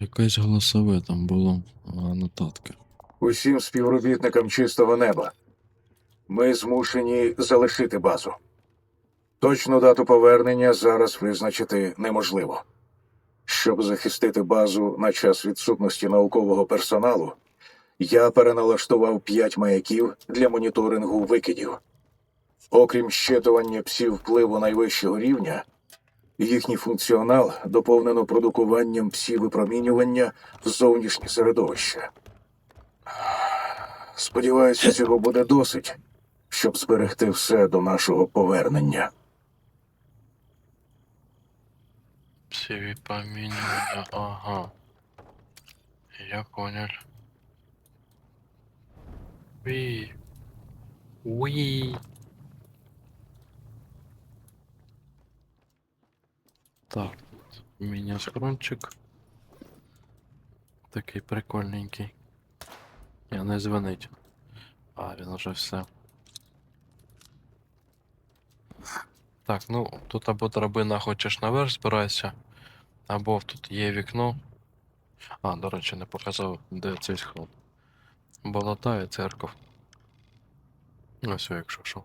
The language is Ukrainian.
Якесь голосове там було нотатки. Усім співробітникам чистого неба. Ми змушені залишити базу. Точну дату повернення зараз визначити неможливо. Щоб захистити базу на час відсутності наукового персоналу, я переналаштував п'ять маяків для моніторингу викидів. Окрім щитування псів впливу найвищого рівня, їхній функціонал доповнено продукуванням псі-випромінювання в зовнішнє середовище. Сподіваюся, цього буде досить, щоб зберегти все до нашого повернення. Всі відпомінювання, ага. Я понял. Уі. Уі. Так, тут міні-схрончик. Такий прикольненький. Я не дзвонить. А, він уже все. Так, ну тут або драбина хочеш наверх збирайся, або тут є вікно. А, до речі, не показав, де цей схрон. Болота і церков. Ось, якщо що.